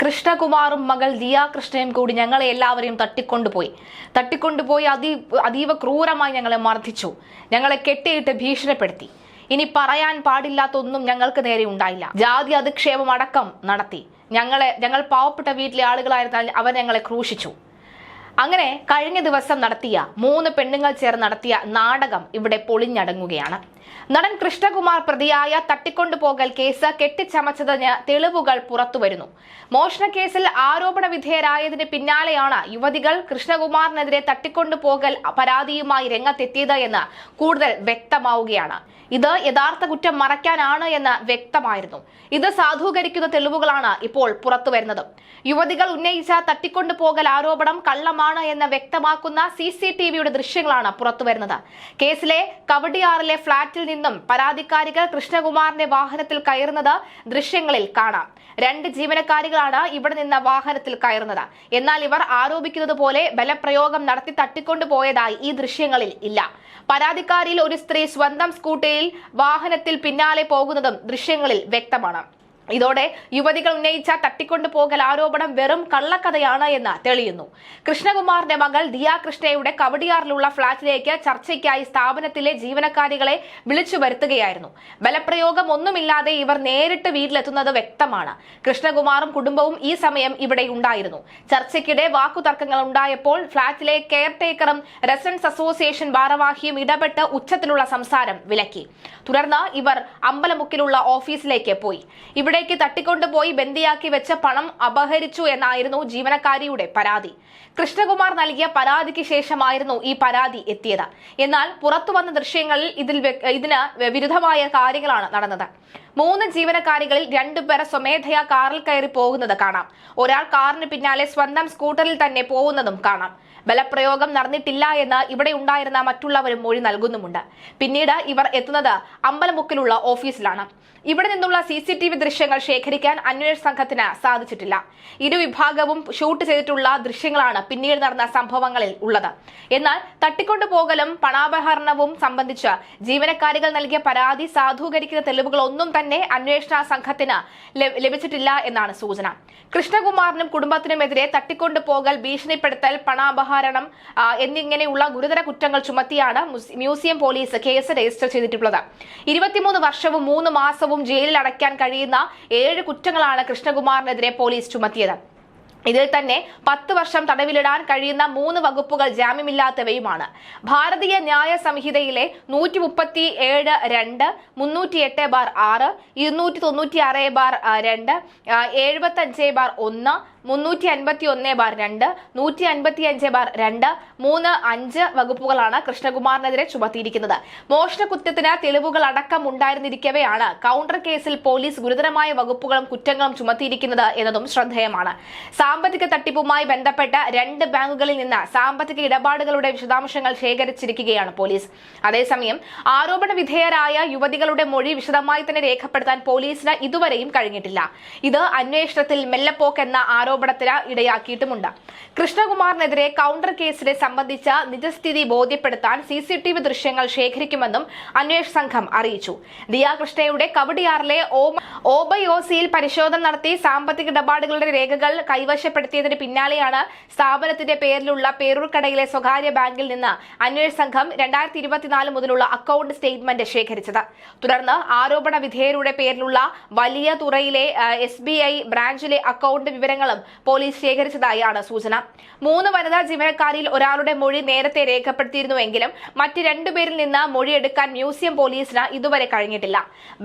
കൃഷ്ണകുമാറും മകൾ ദിയാ കൃഷ്ണയും കൂടി ഞങ്ങളെ എല്ലാവരെയും തട്ടിക്കൊണ്ടുപോയി. തട്ടിക്കൊണ്ടുപോയി അതീ അതീവ ക്രൂരമായി ഞങ്ങളെ മർദ്ദിച്ചു. ഞങ്ങളെ കെട്ടിയിട്ട് ഭീഷണിപ്പെടുത്തി. ഇനി പറയാൻ പാടില്ലാത്തൊന്നും ഞങ്ങൾക്ക് നേരെ ഉണ്ടായില്ല. ജാതി അധിക്ഷേപം അടക്കം നടത്തി. ഞങ്ങളെ ഞങ്ങൾ പാവപ്പെട്ട വീട്ടിലെ ആളുകളായിരുന്നാൽ അവർ ഞങ്ങളെ ക്രൂശിച്ചു. അങ്ങനെ കഴിഞ്ഞ ദിവസം നടത്തിയ മൂന്ന് പെണ്ണുങ്ങൾ ചേർന്ന് നടത്തിയ നാടകം ഇവിടെ പൊളിഞ്ഞടങ്ങുകയാണ്. നടൻ കൃഷ്ണകുമാർ പ്രതിയായ തട്ടിക്കൊണ്ടുപോകൽ കേസ് കെട്ടിച്ചമച്ചതിന് തെളിവുകൾ പുറത്തുവരുന്നു. മോഷണ കേസിൽ ആരോപണ വിധേയരായതിന് പിന്നാലെയാണ് യുവതികൾ കൃഷ്ണകുമാറിനെതിരെ തട്ടിക്കൊണ്ടുപോകൽ പരാതിയുമായി രംഗത്തെത്തിയത് എന്ന് കൂടുതൽ വ്യക്തമാവുകയാണ്. ഇത് യഥാർത്ഥ കുറ്റം മറയ്ക്കാനാണ് എന്ന് വ്യക്തമായിരുന്നു. ഇത് സാധൂകരിക്കുന്ന തെളിവുകളാണ് ഇപ്പോൾ പുറത്തുവരുന്നത്. യുവതികൾ ഉന്നയിച്ച തട്ടിക്കൊണ്ടുപോകൽ ആരോപണം കള്ളമാണ് എന്ന് വ്യക്തമാക്കുന്ന സി സി ടി വിയുടെ ദൃശ്യങ്ങളാണ് പുറത്തുവരുന്നത്. കേസിലെ കവടിയാറിലെ ഫ്ളാറ്റിൽ നിന്നും പരാതിക്കാരികൾ കൃഷ്ണകുമാറിന്റെ വാഹനത്തിൽ കയറുന്നത് ദൃശ്യങ്ങളിൽ കാണാം. രണ്ട് ജീവനക്കാരികളാണ് ഇവിടെ നിന്ന് വാഹനത്തിൽ കയറുന്നത്. എന്നാൽ ഇവർ ആരോപിക്കുന്നത് പോലെ ബലപ്രയോഗം നടത്തി തട്ടിക്കൊണ്ടുപോയതായി ഈ ദൃശ്യങ്ങളിൽ ഇല്ല. പരാതിക്കാരിയിൽ ഒരു സ്ത്രീ സ്വന്തം സ്കൂട്ടിയിൽ വാഹനത്തിൽ പിന്നാലെ പോകുന്നതും ദൃശ്യങ്ങളിൽ വ്യക്തമാണ്. ഇതോടെ യുവതികൾ ഉന്നയിച്ച തട്ടിക്കൊണ്ടുപോകൽ ആരോപണം വെറും കള്ളക്കഥയാണ് എന്ന് തെളിയുന്നു. കൃഷ്ണകുമാറിന്റെ മകൾ ദിയ കൃഷ്ണയുടെ കവടിയാറിലുള്ള ഫ്ളാറ്റിലേക്ക് ചർച്ചയ്ക്കായി സ്ഥാപനത്തിലെ ജീവനക്കാരികളെ വിളിച്ചു വരുത്തുകയായിരുന്നു. ബലപ്രയോഗം ഒന്നുമില്ലാതെ ഇവർ നേരിട്ട് വീട്ടിലെത്തുന്നത് വ്യക്തമാണ്. കൃഷ്ണകുമാറും കുടുംബവും ഈ സമയം ഇവിടെ ഉണ്ടായിരുന്നു. ചർച്ചയ്ക്കിടെ വാക്കുതർക്കങ്ങൾ ഉണ്ടായപ്പോൾ ഫ്ളാറ്റിലെ കെയർ ടേക്കറും റെസിഡൻസ് അസോസിയേഷൻ ഭാരവാഹിയും ഇടപെട്ട് ഉച്ചത്തിലുള്ള സംസാരം വിലക്കി. തുടർന്ന് ഇവർ അമ്പലമുക്കിലുള്ള ഓഫീസിലേക്ക് പോയി. ഇവിടേക്ക് തട്ടിക്കൊണ്ടുപോയി ബന്ദിയാക്കി വെച്ച പണം അപഹരിച്ചു എന്നായിരുന്നു ജീവനക്കാരിയുടെ പരാതി. കൃഷ്ണകുമാർ നൽകിയ പരാതിക്ക് ശേഷമായിരുന്നു ഈ പരാതി എത്തിയത്. എന്നാൽ പുറത്തു വന്ന ദൃശ്യങ്ങളിൽ ഇതിൽ ഇതിന് വിരുദ്ധമായ കാര്യങ്ങളാണ് നടന്നത്. മൂന്ന് ജീവനക്കാരികളിൽ രണ്ടുപേരെ സ്വമേധയാ കാറിൽ കയറി പോകുന്നത് കാണാം. ഒരാൾ കാറിന് പിന്നാലെ സ്വന്തം സ്കൂട്ടറിൽ തന്നെ പോകുന്നതും കാണാം. ബലപ്രയോഗം നടന്നിട്ടില്ല എന്ന് ഇവിടെ ഉണ്ടായിരുന്ന മറ്റുള്ളവരും മൊഴി നൽകുന്നുമുണ്ട്. പിന്നീട് ഇവർ എത്തുന്നത് അമ്പലമുക്കിലുള്ള ഓഫീസിലാണ്. ഇവിടെ നിന്നുള്ള സി സി ടി വി ദൃശ്യങ്ങൾ ശേഖരിക്കാൻ അന്വേഷണ സംഘത്തിന് സാധിച്ചിട്ടില്ല. ഇരുവിഭാഗവും ഷൂട്ട് ചെയ്തിട്ടുള്ള ദൃശ്യങ്ങളാണ് പിന്നീട് നടന്ന സംഭവങ്ങളിൽ ഉള്ളത്. എന്നാൽ തട്ടിക്കൊണ്ടുപോകലും പണാപഹരണവും സംബന്ധിച്ച് ജീവനക്കാരികൾ നൽകിയ പരാതി സാധൂകരിക്കുന്ന തെളിവുകളൊന്നും തന്നെ അന്വേഷണ സംഘത്തിന് ലഭ- ലഭിച്ചിട്ടില്ല എന്നാണ് സൂചന. കൃഷ്ണകുമാറിനും കുടുംബത്തിനുമെതിരെ തട്ടിക്കൊണ്ടു പോകൽ ഭീഷണിപ്പെടുത്തൽ പണാപഹരണം എന്നിങ്ങനെയുള്ള ഗുരുതര കുറ്റങ്ങൾ ചുമത്തിയാണ് മ്യൂസിയം പോലീസ് കേസ് രജിസ്റ്റർ ചെയ്തിട്ടുള്ളത്. ഇരുപത്തിമൂന്ന് വർഷവും മൂന്ന് മാസവും ജയിലിൽ അടയ്ക്കാൻ കഴിയുന്ന ഏഴ് കുറ്റങ്ങളാണ് കൃഷ്ണകുമാറിനെതിരെ പോലീസ് ചുമത്തിയത്. ഇതിൽ തന്നെ പത്ത് വർഷം തടവിലിടാൻ കഴിയുന്ന മൂന്ന് വകുപ്പുകൾ ജാമ്യമില്ലാത്തവയുമാണ്. ഭാരതീയ ന്യായ സംഹിതയിലെ നൂറ്റി മുപ്പത്തി ഏഴ് രണ്ട് മുന്നൂറ്റി എട്ട് ബാർ ആറ് ഇരുന്നൂറ്റി തൊണ്ണൂറ്റി ആറ് ബാർ രണ്ട് എഴുപത്തി അഞ്ച് ബാർ ഒന്ന് മുന്നൂറ്റി അൻപത്തി ഒന്ന് ബാർ രണ്ട് നൂറ്റി അൻപത്തി അഞ്ച് ബാർ രണ്ട് മൂന്ന് അഞ്ച് വകുപ്പുകളാണ് കൃഷ്ണകുമാറിനെതിരെ ചുമത്തിയിരിക്കുന്നത്. മോഷണ കുറ്റത്തിന് തെളിവുകൾ അടക്കം ഉണ്ടായിരുന്നിരിക്കവെയാണ് കൗണ്ടർ കേസിൽ പോലീസ് ഗുരുതരമായ വകുപ്പുകളും കുറ്റങ്ങളും ചുമത്തിയിരിക്കുന്നത് എന്നതും ശ്രദ്ധേയമാണ്. സാമ്പത്തിക തട്ടിപ്പുമായി ബന്ധപ്പെട്ട രണ്ട് ബാങ്കുകളിൽ നിന്ന് സാമ്പത്തിക ഇടപാടുകളുടെ വിശദാംശങ്ങൾ ശേഖരിച്ചിരിക്കുകയാണ് പോലീസ്. അതേസമയം ആരോപണ വിധേയരായ യുവതികളുടെ മൊഴി വിശദമായി തന്നെ രേഖപ്പെടുത്താൻ പോലീസിന് ഇതുവരെയും കഴിഞ്ഞിട്ടില്ല. ഇത് അന്വേഷണത്തിൽ മെല്ലപ്പോക്ക് എന്ന ആരോപണത്തിന് ഇടയാക്കിയിട്ടുമുണ്ട്. കൃഷ്ണകുമാറിനെതിരെ കൗണ്ടർ കേസിനെ സംബന്ധിച്ച നിജസ്ഥിതി ബോധ്യപ്പെടുത്താൻ സി സി ടി വി ദൃശ്യങ്ങൾ ശേഖരിക്കുമെന്നും അന്വേഷണ സംഘം അറിയിച്ചു. ദിയാകൃഷ്ണയുടെ കവടിയാറിലെ ഓബയോസിയിൽ പരിശോധന നടത്തി സാമ്പത്തിക ഇടപാടുകളുടെ രേഖകൾ കൈവശപ്പെടുത്തിയതിന് പിന്നാലെയാണ് സ്ഥാപനത്തിന്റെ പേരിലുള്ള പേരൂർക്കടയിലെ സ്വകാര്യ ബാങ്കിൽ നിന്ന് അന്വേഷണ സംഘം രണ്ടായിരത്തി ഇരുപത്തിനാല് മുതലുള്ള അക്കൗണ്ട് സ്റ്റേറ്റ്മെന്റ് ശേഖരിച്ചത്. തുടർന്ന് ആരോപണ വിധേയരുടെ പേരിലുള്ള വലിയ തുറയിലെ എസ് ബി ഐ ബ്രാഞ്ചിലെ അക്കൗണ്ട് വിവരങ്ങളും പോലീസ് ശേഖരിച്ചതായാണ് സൂചന. മൂന്ന് വനിതാ ജീവനക്കാരിൽ ഒരാളുടെ മൊഴി നേരത്തെ രേഖപ്പെടുത്തിയിരുന്നുവെങ്കിലും മറ്റ് രണ്ടുപേരിൽ നിന്ന് മൊഴിയെടുക്കാൻ മ്യൂസിയം പോലീസിന് ഇതുവരെ കഴിഞ്ഞിട്ടില്ല.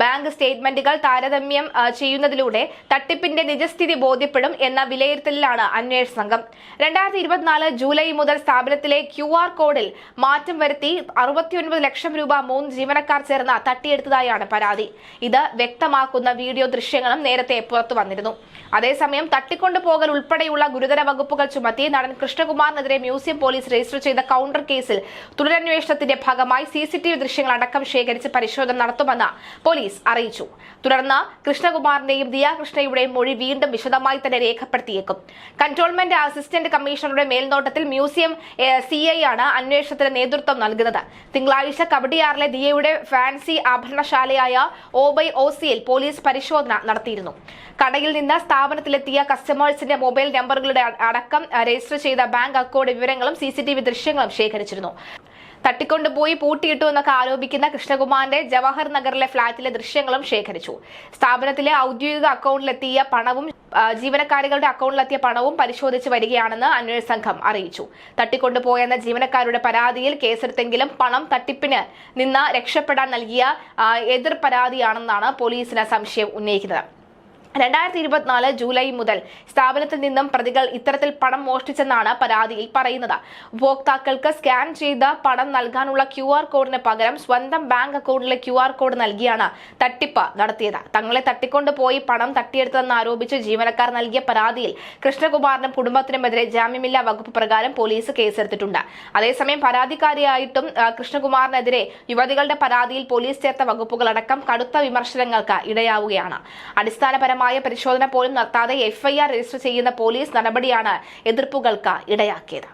ബാങ്ക് സ്റ്റേറ്റ്മെന്റുകൾ താരതമ്യം ചെയ്യുന്നതിലൂടെ തട്ടിപ്പിന്റെ നിജസ്ഥിതി ബോധ്യപ്പെടും എന്ന വിലയിരുത്തലിലാണ് അന്വേഷണ സംഘം. രണ്ടായിരത്തി ഇരുപത്തിനാല് ജൂലൈ മുതൽ സ്ഥാപനത്തിലെ ക്യു ആർ കോഡിൽ മാറ്റം വരുത്തി അറുപത്തിയൊൻപത് ലക്ഷം രൂപ മൂന്ന് ജീവനക്കാർ ചേർന്ന് തട്ടിയെടുത്തതായാണ് പരാതി. ഇത് വ്യക്തമാക്കുന്ന വീഡിയോ ദൃശ്യങ്ങളും നേരത്തെ പുറത്തു വന്നിരുന്നു. അതേസമയം തട്ടിക്കൊണ്ടുപോകൽ ഉൾപ്പെടെയുള്ള ഗുരുതര വകുപ്പുകൾ ചുമത്തി നടൻ കൃഷ്ണകുമാറിനെതിരെ മ്യൂസിയം പോലീസ് രജിസ്റ്റർ ചെയ്ത കൗണ്ടർ കേസിൽ തുടരന്വേഷണത്തിന്റെ ഭാഗമായി സി സി ടി വി ദൃശ്യങ്ങൾ അടക്കം ശേഖരിച്ച് പരിശോധന നടത്തുമെന്ന് പോലീസ് അറിയിച്ചു. തുടർന്ന് കൃഷ്ണകുമാറിന്റെയും ദിയാകൃഷ്ണയുടെയും മൊഴി വീണ്ടും വിശദമായി തന്നെ രേഖപ്പെടുത്തിയേക്കും നടക്കും കൺട്രോൾമെന്റ് അസിസ്റ്റന്റ് കമ്മീഷണറുടെ മേൽനോട്ടത്തിൽ മ്യൂസിയം സി ഐ ആണ് അന്വേഷണത്തിന് നേതൃത്വം നൽകുന്നത്. തിങ്കളാഴ്ച കബഡിയാറിലെ ദിയയുടെ ഫാൻസി ആഭരണശാലയായ ഓബൈ ഓസിയിൽ പോലീസ് പരിശോധന നടത്തിയിരുന്നു. കടയിൽ നിന്ന് സ്ഥാപനത്തിലെത്തിയ കസ്റ്റമേഴ്സിന്റെ മൊബൈൽ നമ്പറുകളുടെ അടക്കം രജിസ്റ്റർ ചെയ്ത ബാങ്ക് അക്കൗണ്ട് വിവരങ്ങളും സി ദൃശ്യങ്ങളും ശേഖരിച്ചിരുന്നു. തട്ടിക്കൊണ്ടുപോയി പൂട്ടിയിട്ടു എന്നൊക്കെ ആരോപിക്കുന്ന കൃഷ്ണകുമാറിന്റെ ജവഹർ നഗറിലെ ഫ്ളാറ്റിലെ ദൃശ്യങ്ങളും ശേഖരിച്ചു. സ്ഥാപനത്തിലെ ഔദ്യോഗിക അക്കൗണ്ടിലെത്തിയ പണവും ജീവനക്കാരികളുടെ അക്കൗണ്ടിലെത്തിയ പണവും പരിശോധിച്ച് വരികയാണെന്ന് അന്വേഷണ സംഘം അറിയിച്ചു. തട്ടിക്കൊണ്ടുപോയെന്ന ജീവനക്കാരുടെ പരാതിയിൽ കേസെടുത്തെങ്കിലും പണം തട്ടിപ്പിന് നിന്ന് രക്ഷപ്പെടാൻ നൽകിയ എതിർ പരാതിയാണെന്നാണ് പോലീസിന് സംശയം ഉന്നയിക്കുന്നത്. രണ്ടായിരത്തി ഇരുപത്തിനാല് ജൂലൈ മുതൽ സ്ഥാപനത്തിൽ നിന്നും പ്രതികൾ ഇത്തരത്തിൽ പണം മോഷ്ടിച്ചെന്നാണ് പരാതിയിൽ പറയുന്നത്. ഉപഭോക്താക്കൾക്ക് സ്കാൻ ചെയ്ത പണം നൽകാനുള്ള ക്യു ആർ കോഡിന് പകരം സ്വന്തം ബാങ്ക് അക്കൗണ്ടിലെ ക്യു ആർ കോഡ് നൽകിയാണ് തട്ടിപ്പ് നടത്തിയത്. തങ്ങളെ തട്ടിക്കൊണ്ട് പോയി പണം തട്ടിയെടുത്തതെന്ന് ആരോപിച്ച് ജീവനക്കാർ നൽകിയ പരാതിയിൽ കൃഷ്ണകുമാറിനും കുടുംബത്തിനുമെതിരെ ജാമ്യമില്ലാ വകുപ്പ് പ്രകാരം പോലീസ് കേസെടുത്തിട്ടുണ്ട്. അതേസമയം പരാതിക്കാരിയായിട്ടും കൃഷ്ണകുമാറിനെതിരെ യുവതികളുടെ പരാതിയിൽ പോലീസ് ചേർത്ത വകുപ്പുകളടക്കം കടുത്ത വിമർശനങ്ങൾക്ക് ഇടയാവുകയാണ്. അടിസ്ഥാനപരമായ പരിശോധന പോലും നടത്താതെ എഫ്ഐആർ രജിസ്റ്റർ ചെയ്യുന്ന പോലീസ് നടപടിയാണ് എതിർപ്പുകൾക്ക് ഇടയാക്കിയത്.